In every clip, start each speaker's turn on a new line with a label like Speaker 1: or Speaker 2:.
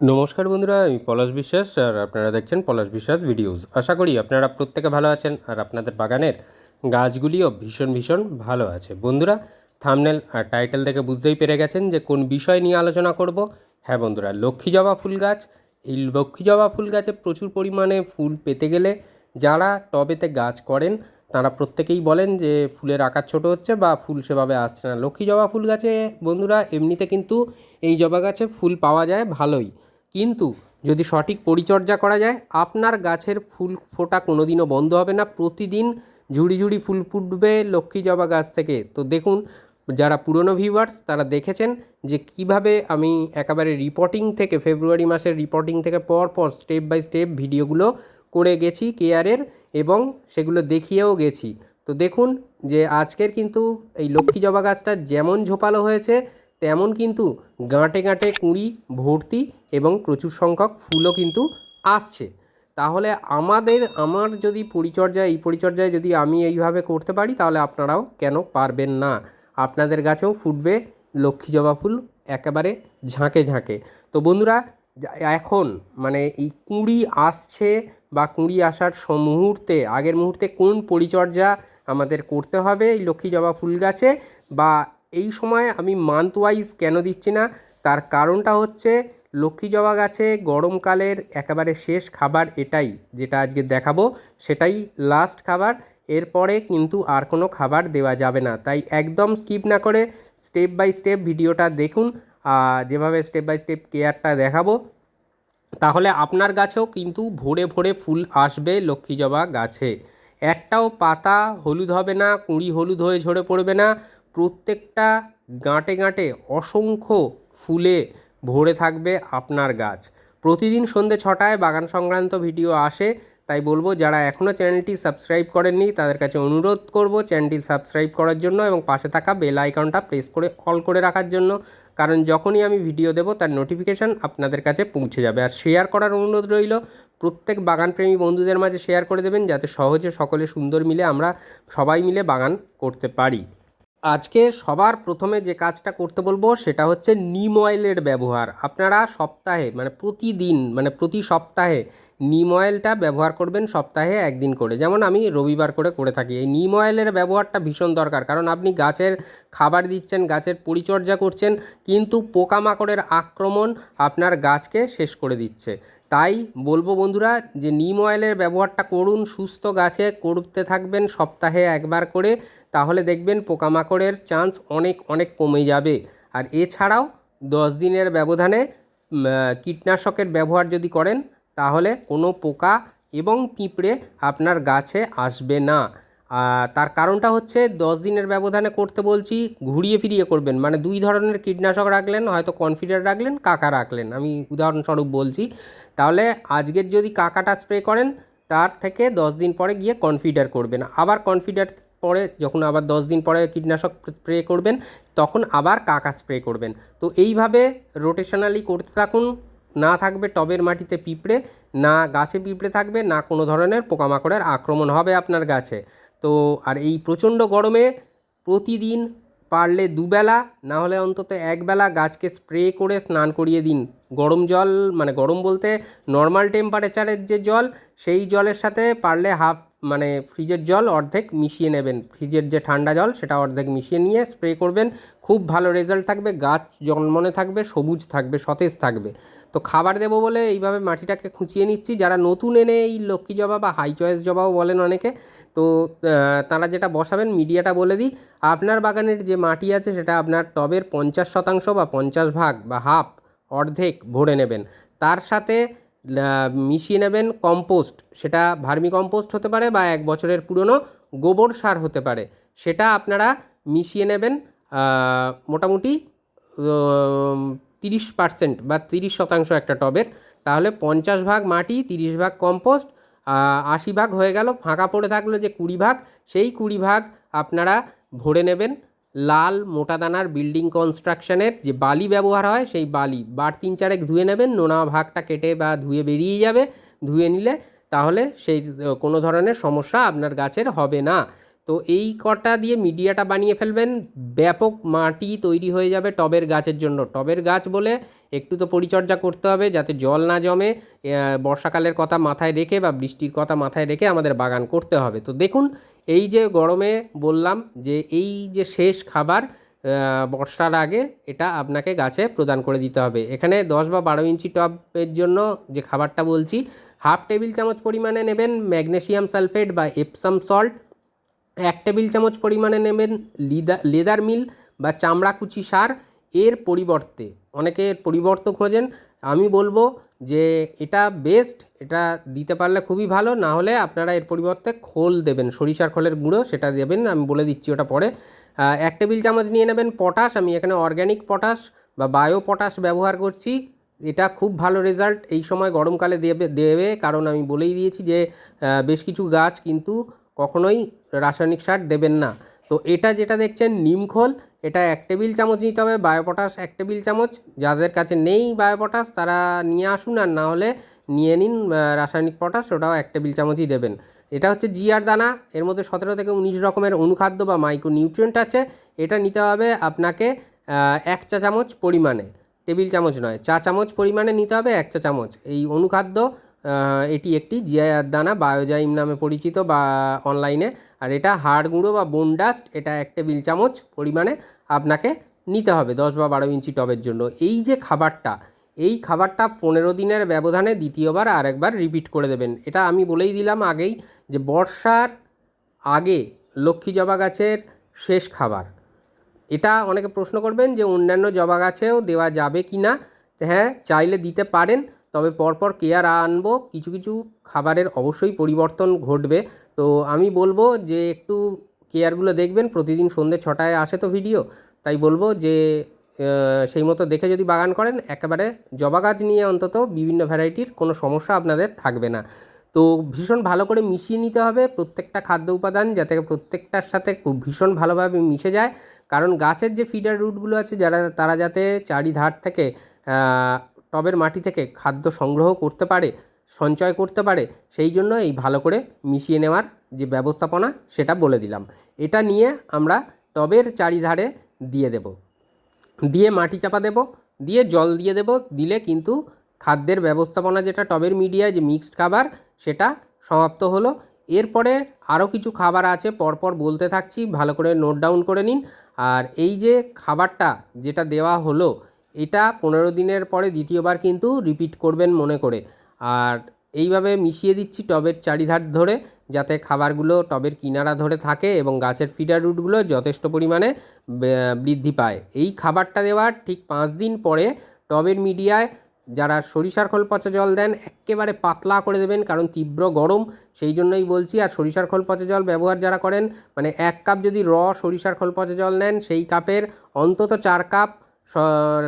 Speaker 1: নমস্কার বন্ধুরা, আমি পলাশ বিশ্বাস আর আপনারা দেখছেন পলাশ বিশ্বাস ভিডিওস। আশা করি আপনারা প্রত্যেকে ভালো আছেন আর আপনাদের বাগানের গাছগুলিও ভীষণ ভীষণ ভালো আছে। বন্ধুরা, থামনেল আর টাইটেল দেখে বুঝতেই পেরে গেছেন যে কোন বিষয় নিয়ে আলোচনা করব। হ্যাঁ বন্ধুরা, লক্ষ্মী জবা ফুল গাছ। এই লক্ষ্মী জবা ফুল গাছে প্রচুর পরিমাণে ফুল পেতে গেলে যারা টবেতে গাছ করেন, তারা প্রত্যেকেই বলেন যে ফুলের আকার ছোট হচ্ছে বা ফুল সেভাবে আসছে না। লক্ষ্মী জবা ফুল গাছে বন্ধুরা, এমনিতে কিন্তু এই জবা গাছে ফুল পাওয়া যায় ভালোই। কিন্তু যদি সঠিক পরিচর্যা করা যায়, আপনার গাছের ফুল ফোটা কোনো দিনও বন্ধ হবে না। প্রতিদিন ঝুড়ি ঝুড়ি ফুল ফুটবে লক্ষ্মী জবা গাছ থেকে। তো দেখুন, যারা পুরনো ভিউয়ার্স তারা দেখেছেন যে কীভাবে আমি একেবারে রিপোর্টিং থেকে ফেব্রুয়ারি মাসের রিপোর্টিং থেকে পর পর স্টেপ বাই স্টেপ ভিডিওগুলো করে গেছি কেয়ারের এবং সেগুলো দেখিয়েও গেছি। তো দেখুন যে আজকের কিন্তু এই লক্ষ্মী জবা গাছটা যেমন ঝোপালো হয়েছে তেমন কিন্তু গাঁটে গাঁটে কুঁড়ি, ভর্তি এবং প্রচুর সংখ্যক ফুলও কিন্তু আসছে। তাহলে আমাদের, আমার যদি পরিচর্যা এই পরিচর্যায় যদি আমি এইভাবে করতে পারি, তাহলে আপনারাও কেন পারবেন না? আপনাদের গাছেও ফুটবে লক্ষ্মী জবা ফুল একেবারে ঝাঁকে ঝাঁকে। তো বন্ধুরা, এখন মানে এই কুঁড়ি আসছে বা কুঁড়ি আসার মুহূর্তে, আগের মুহূর্তে কোন পরিচর্যা আমাদের করতে হবে এই লক্ষ্মী জবা ফুল গাছে? বা এই সময় আমি মান্থ ওয়াইজ কেন দিচ্ছি না? তার কারণটা হচ্ছে লক্ষ্মী জবা গাছে গরমকালের একেবারে শেষ খাবার এটাই, যেটা আজকে দেখাবো, সেটাই লাস্ট খাবার। এরপরে কিন্তু আর কোনো খাবার দেওয়া যাবে না। তাই একদম স্কিপ না করে স্টেপ বাই স্টেপ ভিডিওটা দেখুন। যেভাবে স্টেপ বাই স্টেপ কেয়ারটা দেখাবো, তাহলে আপনার গাছেও কিন্তু ভোরে ভোরে ফুল আসবে লক্ষ্মী জবা গাছে। একটাও পাতা হলুদ হবে না, কুঁড়ি হলুদ হয়ে ঝরে পড়বে না। প্রত্যেকটা গাঁটে গাঁটে অসংখ্য ফুলে ভরে থাকবে আপনার গাছ। প্রতিদিন সন্ধে ছটায় বাগান সংক্রান্ত ভিডিও আসে, তাই বলব যারা এখনও চ্যানেলটি সাবস্ক্রাইব করেননি, তাদের কাছে অনুরোধ করব চ্যানেলটি সাবস্ক্রাইব করার জন্য এবং পাশে থাকা বেল আইকনটা প্রেস করে অল করে রাখার জন্য, কারণ যখনই আমি ভিডিও দেবো তার নোটিফিকেশান আপনাদের কাছে পৌঁছে যাবে। আর শেয়ার করার অনুরোধ রইল, প্রত্যেক বাগানপ্রেমী বন্ধুদের মাঝে শেয়ার করে দেবেন, যাতে সহজে সকলে সুন্দর মিলে আমরা সবাই মিলে বাগান করতে পারি। আজকে সবার প্রথমে যে কাজটা করতে বলব সেটা হচ্ছে নিম অয়েলের ব্যবহার। আপনারা সপ্তাহে মানে প্রতিদিন মানে প্রতি সপ্তাহে নিম অয়েলটা ব্যবহার করবেন সপ্তাহে একদিন করে। যেমন আমি রবিবার করে করে থাকি। এই নিম অয়েলের ব্যবহারটা ভীষণ দরকার। কারণ আপনি গাছের খাবার দিচ্ছেন, গাছের পরিচর্যা করছেন, কিন্তু পোকামাকড়ের আক্রমণ আপনার গাছকে শেষ করে দিচ্ছে। তাই বলব বন্ধুরা যে নিম অয়েলের ব্যবহারটা করুন, সুস্থ গাছে করতে থাকবেন সপ্তাহে একবার করে। তাহলে দেখবেন পোকামাকড়ের চান্স অনেক অনেক কমে যাবে। আর এছাড়াও দশ দিনের ব্যবধানে কীটনাশকের ব্যবহার যদি করেন তাহলে কোনো পোকা এবং পিঁপড়ে আপনার গাছে আসবে না। তার কারণটা হচ্ছে দশ দিনের ব্যবধানে করতে বলছি, ঘুরিয়ে ফিরিয়ে করবেন। মানে দুই ধরনের কীটনাশক রাখলেন, হয়তো কনফিডার রাখলেন, কাকা রাখলেন। আমি উদাহরণস্বরূপ বলছি, তাহলে আজকের যদি কাকাটা স্প্রে করেন, তার থেকে দশ দিন পরে গিয়ে কনফিডার করবেন। আবার কনফিডার পরে যখন আবার দশ দিন পরে কীটনাশক স্প্রে করবেন, তখন আবার কাকা স্প্রে করবেন। তো এইভাবে রোটেশনালি করতে থাকুন না থাকবে টবের মাটিতে পিঁপড়ে, না গাছে পিঁপড়ে থাকবে, না কোনো ধরনের পোকামাকড়ের আক্রমণ হবে আপনার গাছে। তো আর এই প্রচণ্ড গরমে প্রতিদিন পারলে দুবেলা, না হলে অন্তত একবেলা গাছকে স্প্রে করে স্নান করিয়ে দিন। গরম জল মানে গরম বলতে নর্মাল টেম্পারেচারের যে জল, সেই জলের সাথে পারলে হাফ মানে ফ্রিজের জল অর্ধেক মিশিয়ে নেবেন। ফ্রিজের যে ঠান্ডা জল, সেটা অর্ধেক মিশিয়ে নিয়ে স্প্রে করবেন। খুব ভালো রেজাল্ট থাকবে, গাছ জন্মনে থাকবে, সবুজ থাকবে, সতেজ থাকবে। তো খাবার দেবো বলে এইভাবে মাটিটাকে খুঁচিয়ে নিচ্ছি। যারা নতুন এনে এই লক্ষ্মী জবা বা হাই চয়েস জবাও বলেন অনেকে, তো তারা যেটা বসাবেন মিডিয়াটা বলে দিই। আপনার বাগানের যে মাটি আছে, সেটা আপনার টবের পঞ্চাশ শতাংশ বা পঞ্চাশ ভাগ বা হাফ অর্ধেক ভরে নেবেন। তার সাথে মিশিয়ে নেবেন কম্পোস্ট সেটা ভার্মি কম্পোস্ট হতে পারে বা এক বছরের পুরনো গোবর সার হতে পারে। সেটা আপনারা মিশিয়ে নেবেন। মোটামুটি তিরিশ পার্সেন্ট বা তিরিশ শতাংশ একটা টবের। তাহলে পঞ্চাশ ভাগ মাটি, তিরিশ ভাগ কম্পোস্ট আশি ভাগ হয়ে গেল। ফাঁকা পড়ে থাকল যে কুড়ি ভাগ, সেই কুড়ি ভাগ আপনারা ভরে নেবেন লাল মোটা দানার বিল্ডিং কনস্ট্রাকশনের যে বালি ব্যবহার হয়, সেই বালি। বার তিন চারেক ধুয়ে নেবেন, নোনা ভাগটা কেটে বা ধুয়ে বেরিয়ে যাবে। ধুয়ে নিলে তাহলে সেই, কোনো ধরনের সমস্যা আপনার গাছের হবে না। তো এই কটা দিয়ে মিডিয়াটা বানিয়ে ফেলবেন। ব্যাপক মাটি তৈরি হয়ে যাবে টবের গাছের জন্য। টবের গাছ বলে একটু তো পরিচর্যা করতে হবে যাতে জল না জমে বর্ষাকালের কথা মাথায় রেখে বা বৃষ্টির কথা মাথায় রেখে আমাদের বাগান করতে হবে। তো দেখুন, এই যে গরমে বললাম যে এই যে শেষ খাবার বর্ষার আগে এটা আপনাকে গাছে প্রদান করে দিতে হবে। এখানে দশ বা বারো ইঞ্চি টবের জন্য যে খাবারটা বলছি, হাফ টেবিল চামচ পরিমাণে নেবেন ম্যাগনেসিয়াম সালফেট বা এপসাম সল্ট এক টেবিল চামচ পরিমাণে নেবেন লিদা, লেদার মিল বা চামড়া কুচি সার। এর পরিবর্তে অনেকে এর পরিবর্তে খোঁজেন। আমি বলব যে এটা বেস্ট এটা দিতে পারলে খুবই ভালো, না হলে আপনারা এর পরিবর্তে খোল দেবেন, সরিষার খোলের গুঁড়ো সেটা দেবেন, আমি বলে দিচ্ছি ওটা পরে। এক টেবিল চামচ নিয়ে নেবেন পটাশ, আমি এখানে অর্গ্যানিক পটাশ বা বায়ো পটাশ ব্যবহার করছি। এটা খুব ভালো রেজাল্ট এই সময় গরমকালে দেবে দেবে, কারণ আমি বলেই দিয়েছি যে বেশ কিছু গাছ কিন্তু কখনোই রাসায়নিক সার দেবেন না। তো এটা যেটা দেখছেন নিমখোল এটা এক টেবিল চামচ নিতে হবে বায়োপটাশ এক টেবিল চামচ। যাদের কাছে নেই বায়োপটাশ তারা নিয়ে আসুন, আর না হলে নিয়ে নিন রাসায়নিক পটাশ ওটাও এক টেবিল চামচই দেবেন। এটা হচ্ছে জিআর দানা, এর মধ্যে সতেরো থেকে উনিশ রকমের অনুখাদ্য বা মাইক্রো নিউট্রিয়েন্ট আছে। এটা নিতে হবে আপনাকে এক চা চামচ পরিমাণে। টেবিল চামচ নয়, চা চামচ পরিমাণে নিতে হবে, এক চা চামচ। এই অনুখাদ্য এটি একটি জিআর দানা বায়োজাইম নামে পরিচিত বা অনলাইনে। আর এটা হাড় গুঁড়ো বা বোন ডাস্ট এটা এক টেবিল চামচ পরিমাণে আপনাকে নিতে হবে দশ বা বারো ইঞ্চি টবের জন্য। এই যে খাবারটা, এই খাবারটা পনেরো দিনের ব্যবধানে দ্বিতীয়বার আরেকবার রিপিট করে দেবেন। এটা আমি বলেই দিলাম আগেই যে বর্ষার আগে লক্ষ্মী জবা গাছের শেষ খাবার। এটা অনেকে প্রশ্ন করবেন যে অন্যান্য জবা গাছেও দেওয়া যাবে কি না হ্যাঁ চাইলে দিতে পারেন। তবে পরপর কেয়ার আনব, কিছু কিছু খাবারের অবশ্যই পরিবর্তন ঘটবে। তো আমি বলব যে একটু কেয়ারগুলো দেখবেন, প্রতিদিন সন্ধ্যে ছটায় আসে তো ভিডিও। তাই বলব যে সেই মতো দেখে যদি বাগান করেন, একেবারে জবা গাছ নিয়ে অন্তত বিভিন্ন ভ্যারাইটির কোনো সমস্যা আপনাদের থাকবে না। তো ভীষণ ভালো করে মিশিয়ে নিতে হবে প্রত্যেকটা খাদ্য উপাদান, যাতে প্রত্যেকটার সাথে খুব ভীষণ ভালোভাবে মিশে যায়। কারণ গাছের যে ফিডার রুটগুলো আছে, যারা, তারা যাতে চারিধার থেকে টবের মাটি থেকে খাদ্য সংগ্রহ করতে পারে, সঞ্চয় করতে পারে, সেই জন্য এই ভালো করে মিশিয়ে নেওয়ার যে ব্যবস্থাপনা সেটা বলে দিলাম। এটা নিয়ে আমরা টবের চারিধারে দিয়ে দেব। দিয়ে মাটি চাপা দেব, দিয়ে জল দিয়ে দেব, দিলে কিন্তু খাদ্যের ব্যবস্থাপনা যেটা টবের মিডিয়ায় যে মিক্সড খাবার সেটা সমাপ্ত হলো। এরপরে আরও কিছু খাবার আছে, পরপর বলতে থাকছি, ভালো করে নোট ডাউন করে নিন। আর এই যে খাবারটা যেটা দেওয়া হলো এটা পনেরো দিনের পরে দ্বিতীয়বার কিন্তু রিপিট করবেন মনে করে। আর এইভাবে মিশিয়ে দিচ্ছি টবের চারিধার ধরে, যাতে খাবারগুলো টবের কিনারা ধরে থাকে এবং গাছের ফিডার রুটগুলো যথেষ্ট পরিমাণে বৃদ্ধি পায়। এই খাবারটা দেওয়ার ঠিক পাঁচ দিন পরে টবের মিডিয়ায় যারা সরিষার খোল পচা জল দেন, একেবারে পাতলা করে দেবেন, কারণ তীব্র গরম। সেই জন্যই বলছি, আর সরিষার খোল পচা জল ব্যবহার যারা করেন মানে এক কাপ যদি র সরিষার খোল পচা জল নেন, সেই কাপের অন্তত চার কাপ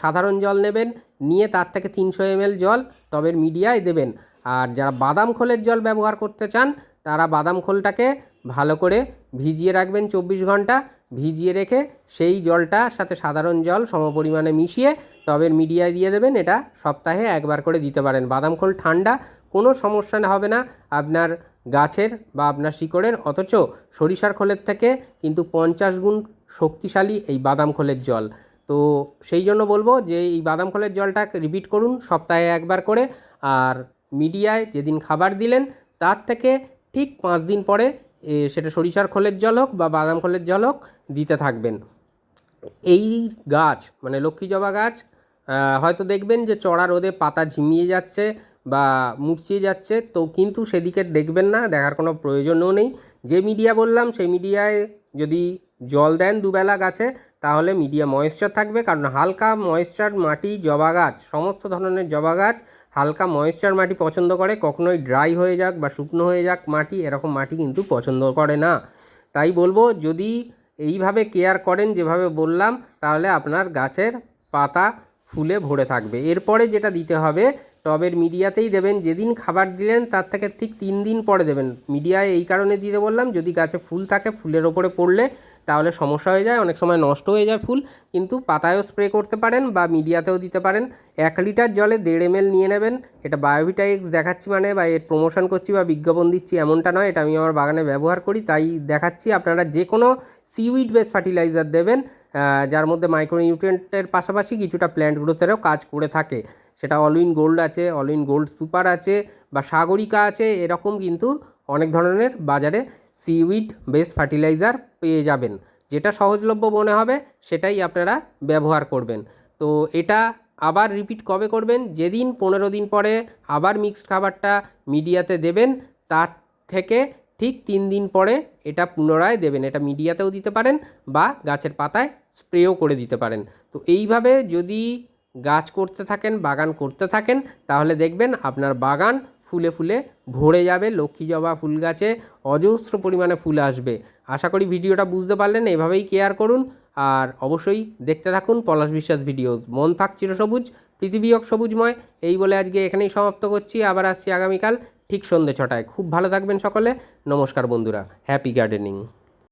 Speaker 1: সাধারণ জল নেবেন, নিয়ে তার থেকে তিনশো এমএল জল টবের মিডিয়ায় দেবেন। আর যারা বাদাম খোলের জল ব্যবহার করতে চান, তারা বাদাম খোলটাকে ভালো করে ভিজিয়ে রাখবেন চব্বিশ ঘণ্টা। ভিজিয়ে রেখে সেই জলটা সাথে সাধারণ জল সমপরিমাণে মিশিয়ে টবের মিডিয়ায় দিয়ে দেবেন। এটা সপ্তাহে একবার করে দিতে পারেন। বাদাম খোল ঠান্ডা, কোনো সমস্যা হবে না। আপনার গাছের বা আপনার শিকড়ের, অথচ সরিষার খোলের থেকে কিন্তু পঞ্চাশ গুণ শক্তিশালী এই বাদাম খোলের জল। তো সেই জন্য বলব যে এই বাদাম খোলের জলটা রিপিট করুন সপ্তাহে একবার করে। আর মিডিয়ায় যেদিন খাবার দিলেন, তার থেকে ঠিক পাঁচ দিন পরে সেটা সরিষার খোলের জল হোক বা বাদাম খোলের জল হোক, দিতে থাকবেন। এই গাছ মানে লক্ষ্মী জবা গাছ হয়তো দেখবেন যে চড়া রোদে পাতা ঝিমিয়ে যাচ্ছে বা মুরচিয়ে যাচ্ছে, তো কিন্তু সেদিকে দেখবেন না, দেখার কোনো প্রয়োজনও নেই। যে মিডিয়া বললাম, সেই মিডিয়ায় যদি জল দেন দুবেলা গাছে তাহলে মিডিয়া ময়েশ্চার থাকবে, কারণ হালকা ময়েশ্চার মাটি, জবা গাছ, সমস্ত ধরনের জবা গাছ হালকা ময়েশ্চার মাটি পছন্দ করে, কখনোই ড্রাই হয়ে যাক বা শুকনো হয়ে যাক মাটি, এরকম মাটি কিন্তু পছন্দ করে না। তাই বলব, যদি এইভাবে কেয়ার করেন যেভাবে বললাম, তাহলে আপনার গাছের পাতা ফুলে ভরে থাকবে। এরপরে যেটা দিতে হবে, টবের মিডিয়াতেই দেবেন, যেদিন খাবার দিলেন তার থেকে ঠিক তিন দিন পরে দেবেন। মিডিয়ায় এই কারণে দিতে বললাম, যদি গাছে ফুল থাকে, ফুলের ওপরে পড়লে তাহলে সমস্যা হয়ে যায়, অনেক সময় নষ্ট হয়ে যায় ফুল, কিন্তু পাতায়ও স্প্রে করতে পারেন বা মিডিয়াতেও দিতে পারেন। এক লিটার জলে দেড় এম নিয়ে নেবেন, এটা বায়োভিটা এক্স দেখাচ্ছি মানে বা এর প্রমোশন করছি বা বিজ্ঞাপন দিচ্ছি এমনটা নয়, এটা আমি আমার বাগানে ব্যবহার করি, তাই দেখাচ্ছি, আপনারা যে কোনো সিউইড বেস ফার্টিলাইজার দেবেন যার মধ্যে মাইক্রোনিউট্রিয়েন্টের পাশাপাশি কিছুটা প্ল্যান্ট গ্রোথেরও কাজ করে থাকে। সেটা অলউইন গোল্ড আছে অলউইন গোল্ড সুপার আছে বা সাগরিকা আছে, এরকম কিন্তু অনেক ধরনের বাজারে সিউইড বেস ফার্টিলাইজার পেয়ে যাবেন। যেটা সহজলভ্য মনে হবে, সেটাই আপনারা ব্যবহার করবেন। তো এটা আবার রিপিট কবে করবেন? যেদিন পনেরো দিন পরে আবার মিক্সড খাবারটা মিডিয়াতে দেবেন, তার থেকে ঠিক তিন দিন পরে এটা পুনরায় দেবেন। এটা মিডিয়াতেও দিতে পারেন বা গাছের পাতায় স্প্রেও করে দিতে পারেন। তো এইভাবে যদি গাছ করতে থাকেন, বাগান করতে থাকেন, তাহলে দেখবেন আপনার বাগান ফুলে ফুলে ভরে যাবে, লক্ষ্মী জবা ফুল গাছে অজস্র পরিমাণে ফুল আসবে। আশা করি ভিডিওটা বুঝতে পারলেন, এভাবেই কেয়ার করুন। আর অবশ্যই দেখতে থাকুন পলাশ বিশ্বাস ভিডিওস মন থাক চিরসবুজ পৃথিবী হোক সবুজময়। এই বলে আজকে এখানেই সমাপ্ত করছি। আবার আসছি আগামীকাল ঠিক সন্ধ্যে ছটায়। খুব ভালো থাকবেন সকলে। নমস্কার বন্ধুরা। Happy gardening